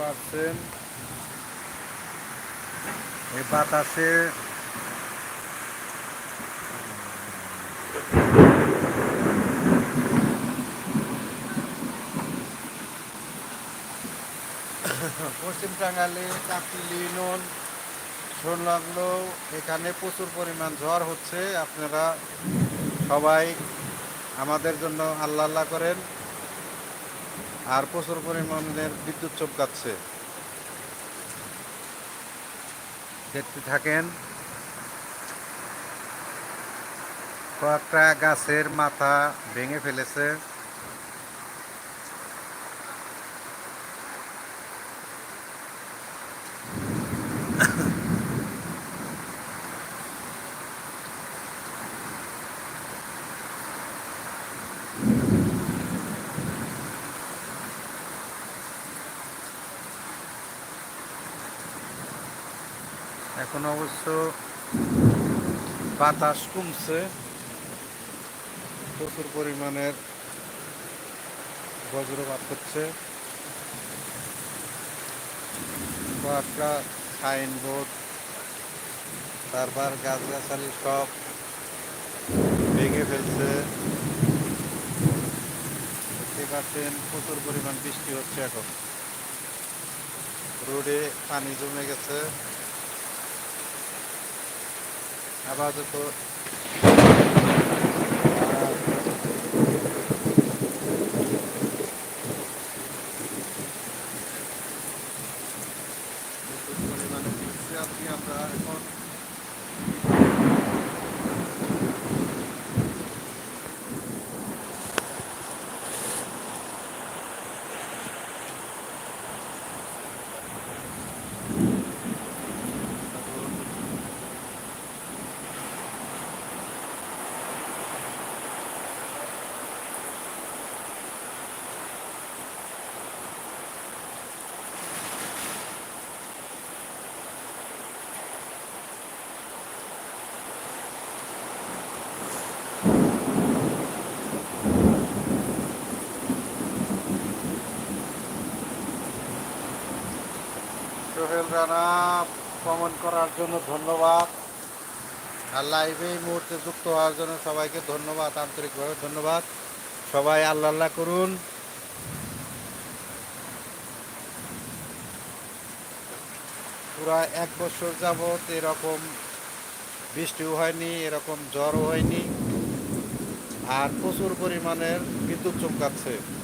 পাচ্ছেন। এই বাতাসে পশ্চিম টাঙ্গালে কাপিলি নুন সংলগ্ন এখানে প্রচুর পরিমাণ ঝড় হচ্ছে। আপনারা সবাই আমাদের জন্য আল্লাহ আল্লাহ করেন। আর প্রচুর পরিমাণের বিদ্যুৎ চমকাচ্ছে। দেখতে থাকেন। কয়েকটা গাছের মাথা ভেঙে ফেলেছে এখন অবশ্য বাতাস কমছে। প্রচুর পরিমাণের বজ্রপাত হচ্ছে। কয়েকটা সাইনবোর্ড, তারপর গাছগাছালি সব ভেঙে ফেলছে। দেখতে পাচ্ছেন, প্রচুর পরিমাণ বৃষ্টি হচ্ছে এখন। রোডে পানি জমে গেছে। আপাতত প্রচুর পরিমাণে বৃষ্টি আছি আমরা এখন রানা কমেন্ট করার জন্য ধন্যবাদ। আর লাইভে এই মুহূর্তে যুক্ত হওয়ার জন্য সবাইকে ধন্যবাদ, আন্তরিকভাবে ধন্যবাদ। সবাই আল্লাহ আল্লাহ করুন। পুরা এক বছর যাবৎ এরকম বৃষ্টিও হয়নি, এরকম জ্বরও হয়নি। আর প্রচুর পরিমাণের বিদ্যুৎ চমকাচ্ছে।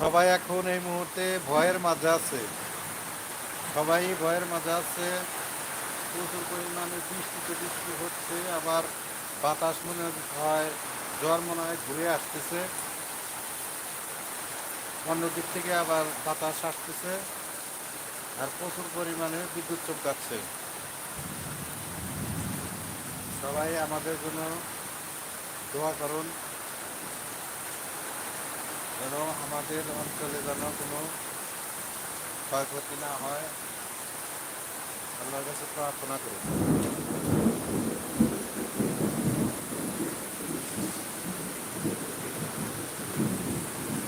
সবাই এখন এই মুহূর্তে ভয়ের মাঝে আছে। সবাই ভয়ের মাঝে আছে। প্রচুর পরিমাণে বৃষ্টিতে বৃষ্টি হচ্ছে, আবার বাতাস মনে হয় জ্বর মনে হয় ঘুরে আসতেছে। অন্যদিক থেকে আবার বাতাস আসতেছে আর প্রচুর পরিমাণে বিদ্যুৎ চমকাচ্ছে। সবাই আমাদের জন্য দোয়া করুন। যেন আমাদের অঞ্চলে যেন কোনো ক্ষয়ক্ষতি না হয়। আল্লাহর কাছে প্রার্থনা করি।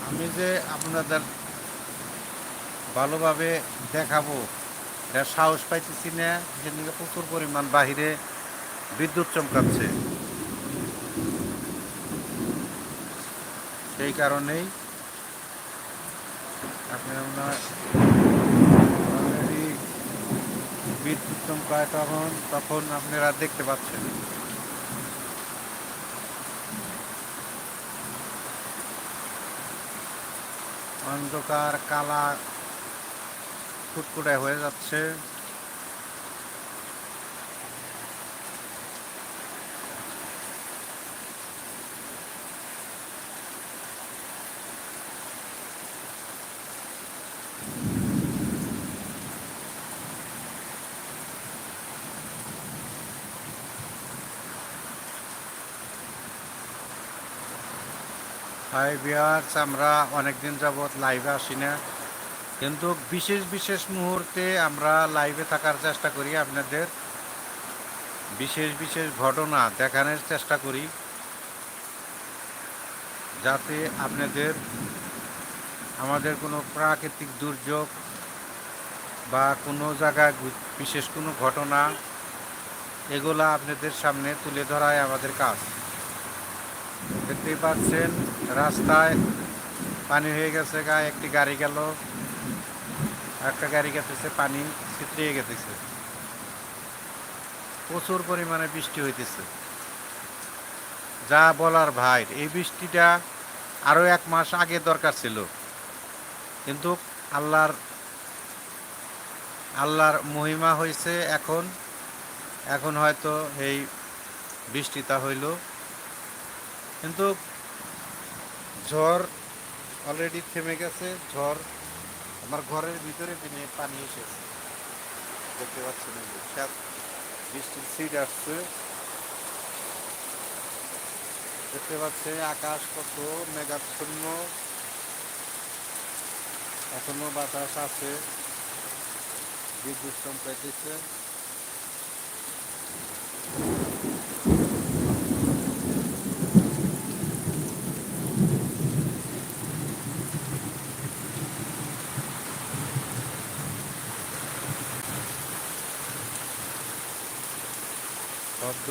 আমি যে আপনাদের ভালোভাবে দেখাবো সাহস পাইতেছি না, যে প্রচুর পরিমাণ বাহিরে বিদ্যুৎ চমকাচ্ছে। কারণেই আপনারা অলরেডি বিদ্যুৎ চমকায় তখন তখন আপনারা দেখতে পাচ্ছেন। অন্ধকার, কালা ফুটফুটে হয়ে যাচ্ছে। হাই বিয়ার্স আমরা অনেকদিন যাবৎ লাইভে আসি না কিন্তু বিশেষ বিশেষ মুহূর্তে আমরা লাইভে থাকার চেষ্টা করি আপনাদের। বিশেষ বিশেষ ঘটনা দেখানোর চেষ্টা করি। যাতে আপনাদের, আমাদের কোনো প্রাকৃতিক দুর্যোগ বা কোনো জায়গায় বিশেষ কোনো ঘটনা, এগুলা আপনাদের সামনে তুলে ধরাই আমাদের কাজ। দেখতেই পাচ্ছেন, রাস্তায় পানি হয়ে গেছে গা একটি গাড়ি গেল। একটা গাড়ি গেতেছে, পানি ছিটরিয়ে গেতেছে। প্রচুর পরিমাণে বৃষ্টি হইতেছে। যা বলার ভাই, এই বৃষ্টিটা আরও এক মাস আগে দরকার ছিল। কিন্তু আল্লাহর আল্লাহর মহিমা হয়েছে এখন। এখন হয়তো এই বৃষ্টিটা হইল। কিন্তু ঝড় অলরেডি থেমে গেছে, ঝড় আমার ঘরের ভিতরে পানি এসেছে। দেখতে পাচ্ছেন সাত বৃষ্টির সিট আসছে। দেখতে পাচ্ছে আকাশ কত মেঘাচ্ছন্ন। এখনও বাতাস আছে। বিদ্যুৎ চমকাইতেছে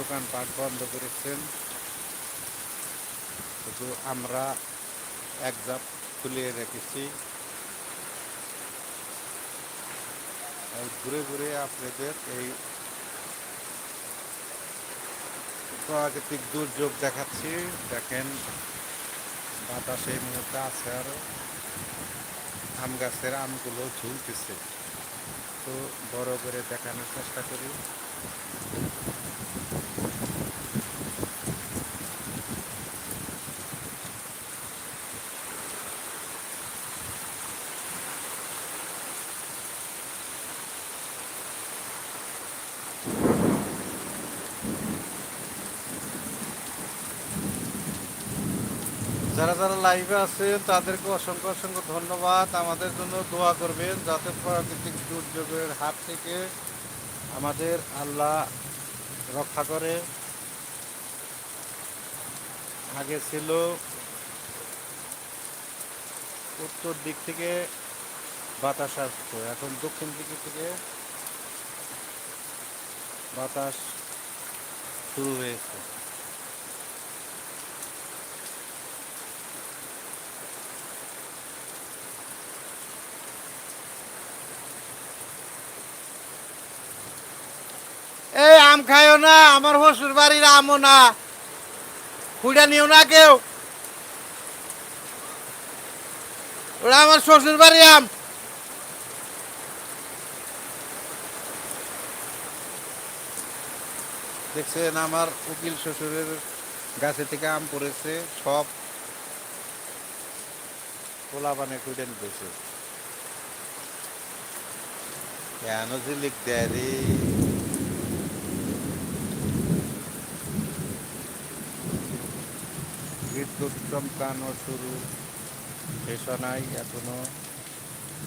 সব দোকান পাট বন্ধ করেছেন। শুধু আমরা এক জাপ খুলে রেখেছি। ঘুরে ঘুরে আপনাদের এই প্রাকৃতিক দুর্যোগ দেখাচ্ছি। দেখেন, বাতাস মুহূর্তে আছে আরও আম গাছের আমগুলো ঝুলতেছে। তো বড় করে দেখানোর চেষ্টা করি। যারা যারা লাইভে আছে, তাদেরকে অসংখ্য অসংখ্য ধন্যবাদ। আমাদের জন্য দোয়া করবেন যাতে প্রাকৃতিক দুর্যোগের হাত থেকে আমাদের আল্লাহ রক্ষা করে। আগে ছিল উত্তর দিক থেকে বাতাস আসতো, এখন দক্ষিণ দিক থেকে বাতাস শুরু হয়েছে এই আম খাইও না, আমার শ্বশুর বাড়ির আমও না। খুঁড়া নিও না কেউ। ওরা আমার শ্বশুর বাড়ির আম। দেখছেন, আমার উকিল শ্বশুরের গাছে থেকে আম পড়েছে, সব পোলা বানে খুঁড়ে নিতেছে। কেন যে লিখ দেয় বিদ্যুৎ চমকানো শুরু। শেষ নাই এখনও।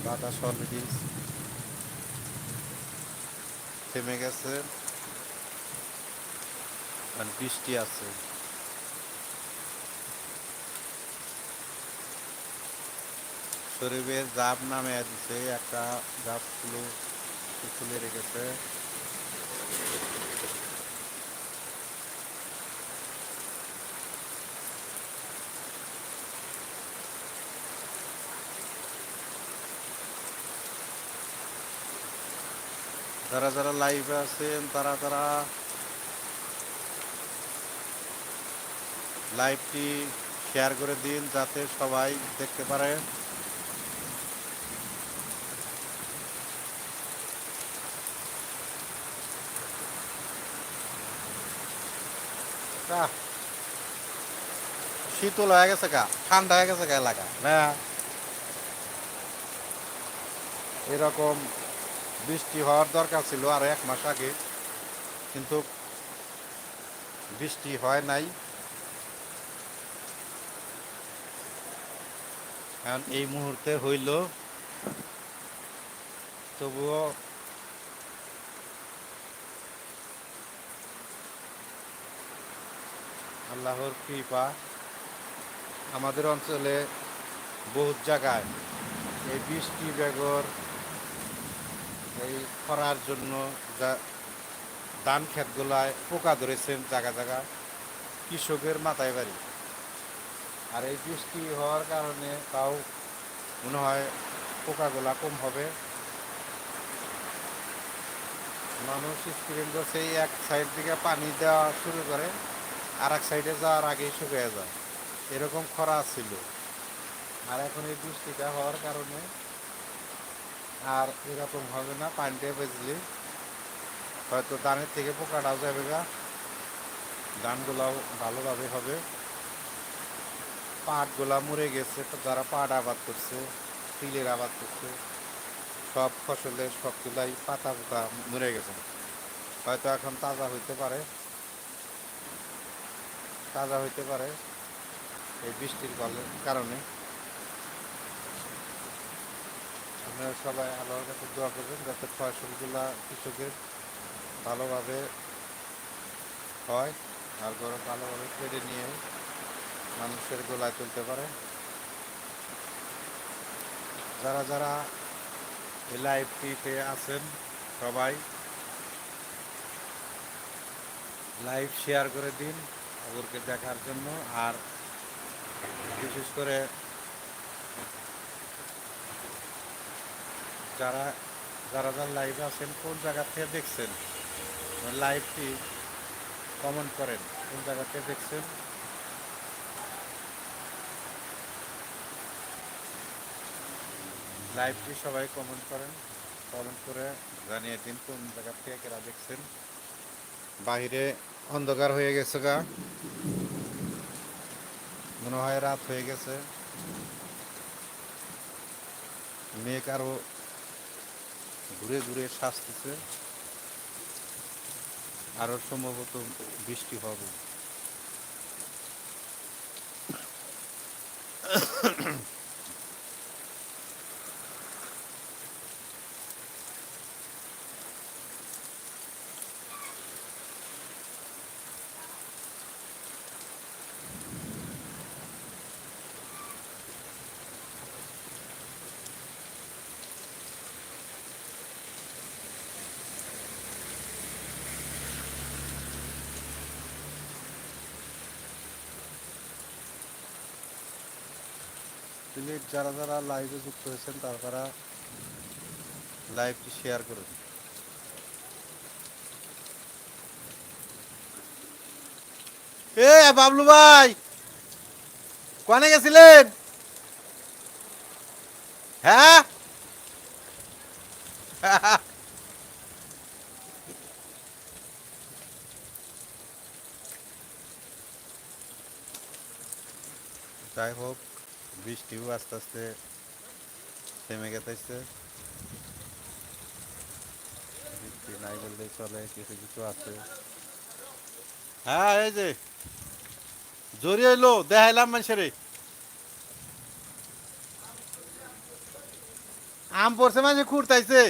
বাতাস অলরেডি থেমে গেছে। বৃষ্টি আছে। শরীরের জাপ নামে দিছে। একটা জাপ খুলে রেখেছে। যারা যারা লাইভে আছেন, তারা তারা লাইভটি শেয়ার করে দিন যাতে সবাই দেখতে পারে। শীতল হয়ে গেছে গা, ঠান্ডা হয়ে গেছে গা এলাকা। না এরকম বৃষ্টি হওয়ার দরকার ছিল আর এক মাস আগে, কিন্তু বৃষ্টি হয় নাই। কারণ এই মুহূর্তে হইল, তবুও আল্লাহর কৃপা আমাদের অঞ্চলে বহুত জায়গায় এই বৃষ্টি বেগর এই খরার জন্য যা ধান ক্ষেতগুলায় পোকা ধরেছেন জায়গা জায়গা, কৃষকের মাথায় বাড়ি। আর এই বৃষ্টি হওয়ার কারণে তাও মনে হয় পোকাগুলা কম হবে। মানুষ স্প্রিং করছে এক সাইড থেকে পানি দেওয়া শুরু করে আর এক সাইডে যাওয়ার আগেই শুকিয়ে যায়। এরকম খরা ছিল। আর এখন এই বৃষ্টিটা হওয়ার কারণে আর এরকম হবে না পানিটা বেজলে হয়তো ধানের থেকে পোকাটাও যাবে গা। ধানগুলাও ভালোভাবে হবে। পাটগুলা মরে গেছে যারা পাট আবাদ করছে, তিলের আবাদ করছে, সব ফসলের সবগুলাই পাতা পোতা মরে গেছে। হয়তো এখন তাজা হইতে পারে। তাজা হইতে পারে এই বৃষ্টির কারণে। আপনারা সবাই আল্লাহর কাছে দোয়া করবেন যাতে ফসলগুলা কৃষকের ভালোভাবে হয় আর গরম ভালোভাবে কেটে নিয়ে মানুষের গোলায় তুলতে পারে। যারা যারা এই লাইভটিতে আছেন সবাই লাইভ শেয়ার করে দিন ওদেরকে দেখার জন্য। আর বিশেষ করে যারা যারা যারা লাইভে আছেন, কোন জায়গা থেকে দেখছেন? লাইভটি কমেন্ট করেন, কোন জায়গা থেকে দেখছেন? লাইভটি সবাই কমেন্ট করেন কমেন্ট করে জানিয়ে দিন কোন জায়গা থেকে কেরা দেখছেন। বাইরে অন্ধকার হয়ে গেছে গা। মনে হয় রাত হয়ে গেছে। মেঘ আরও ঘুরে ঘুরে সাজতেছে। আরও সম্ভবত বৃষ্টি হবে। প্লিজ যারা যারা লাইভে যুক্ত হয়েছেন, তারা তারা লাইভটি শেয়ার করুন এ, বাবলু ভাই, কোনে গেছিলেন? হ্যাঁ? যাই হোক বৃষ্টিও আস্তে আস্তে থেমে গেতেছে বৃষ্টি নাই বললেই চলে, কিছু কিছু আছে। হ্যাঁ এই যে জড়িয়ে এলো দেখাইলাম মানুষের। আম পড়ছে মানে খুঁড়তাইছে।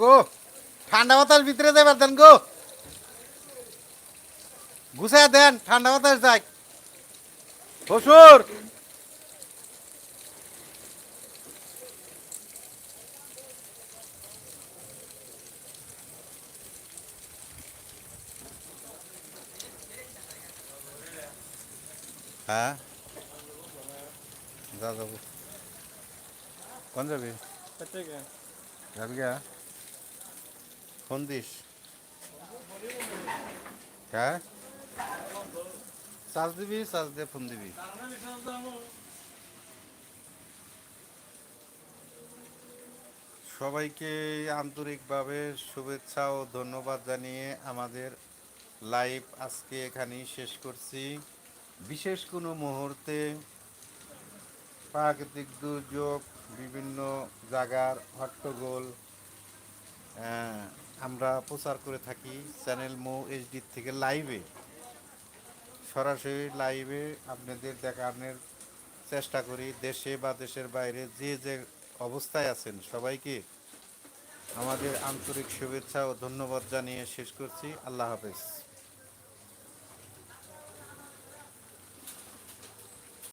গো ঠান্ডা বাতাস ভিতরে যাবার দেন গো। গুছায় দেন ঠান্ডা বাতাস যাক। শ্বশুর! হ্যাঁ? যা যাব। কোন যাবি? যাবি গা ফোন দিস। হ্যাঁ? চার্জ দিবি, চার্জ দিয়ে ফোন দিবি। সবাইকে আন্তরিকভাবে শুভেচ্ছা ও ধন্যবাদ জানিয়ে আমাদের লাইভ আজকে এখানেই শেষ করছি। বিশেষ কোনো মুহূর্তে প্রাকৃতিক দুর্যোগ, বিভিন্ন জায়গার হট্টগোল আমরা প্রচার করে থাকি চ্যানেল মো এইচডি থেকে লাইভে সরাসরি লাইভে আপনাদের দেখানোর চেষ্টা করি, দেশে বা দেশের বাইরে যে যে অবস্থায় আছেন সবাইকে। আমাদের আন্তরিক শুভেচ্ছা ও ধন্যবাদ জানিয়ে শেষ করছি। আল্লাহ হাফেজ।